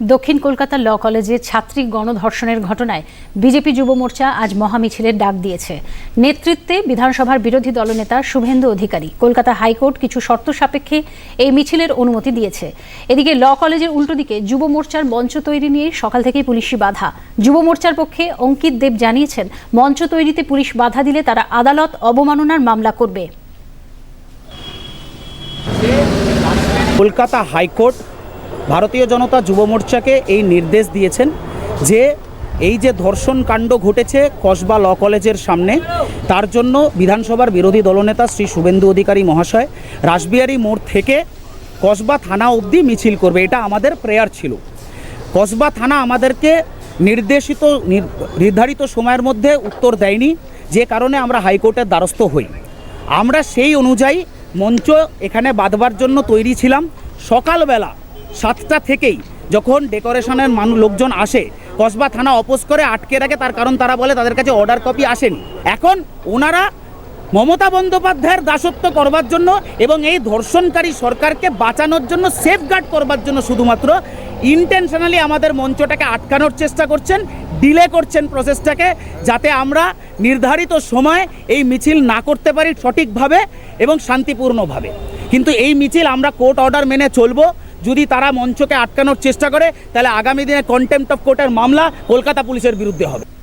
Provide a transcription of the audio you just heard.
দক্ষিণ কলকাতা ল কলেজে ছাত্রী গণধর্ষণের ঘটনায় বিজেপি যুব মোর্চা আজ মহামিছিলের ডাক দিয়েছে। নেতৃত্বে বিধানসভার বিরোধী দলনেতা শুভেন্দু অধিকারী। কলকাতা হাইকোর্ট কিছু শর্ত সাপেক্ষে এই মিছিলের অনুমতি দিয়েছে। এদিকে ল কলেজের উল্টো দিকে যুব মোর্চার মঞ্চ তৈরি নিয়ে সকাল থেকেই পুলিশি বাধা। যুব মোর্চার পক্ষে অঙ্কিত দেব জানিয়েছেন, মঞ্চ তৈরিতে পুলিশ বাধা দিলে তারা আদালত অবমাননার মামলা করবে। কলকাতা হাইকোর্ট ভারতীয় জনতা যুব মোর্চাকে এই নির্দেশ দিয়েছেন যে এই যে ধর্ষণ কাণ্ড ঘটেছে কসবা ল কলেজের সামনে, তার জন্য বিধানসভার বিরোধী দলনেতা শ্রী শুভেন্দু অধিকারী মহাশয় রাসবিহারী মোড় থেকে কসবা থানা অবধি মিছিল করবে। এটা আমাদের প্রেয়ার ছিল। কসবা থানা আমাদেরকে নির্দেশিত নির্ধারিত সময়ের মধ্যে উত্তর দেয়নি, যে কারণে আমরা হাইকোর্টের দ্বারস্থ হই। আমরা সেই অনুযায়ী মঞ্চ এখানে বাঁধবার জন্য তৈরি ছিলাম। সকালবেলা সাতটা থেকেই যখন ডেকোরেশনের মানুষ লোকজন আসে, কসবা থানা অপোজ করে আটকে রাখে, তার কারণ তারা বলে তাদের কাছে অর্ডার কপি আসেনি। এখন ওনারা মমতা বন্দ্যোপাধ্যায়ের দাসত্ব করবার জন্য এবং এই ধর্ষণকারী সরকারকে বাঁচানোর জন্য সেফগার্ড করবার জন্য শুধুমাত্র ইন্টেনশনালি আমাদের মঞ্চটাকে আটকানোর চেষ্টা করছেন ডিলে করছেন প্রসেসটাকে যাতে আমরা নির্ধারিত সময় এই মিছিল না করতে পারি সঠিকভাবে এবং শান্তিপূর্ণভাবে। কিন্তু এই মিছিল আমরা কোর্ট অর্ডার মেনে চলবো যদি তারা মঞ্চকে আটকানোর চেষ্টা করে, তাহলে আগামী দিনে কন্টেম্পট অফ কোর্টের মামলা কলকাতা পুলিশের বিরুদ্ধে হবে।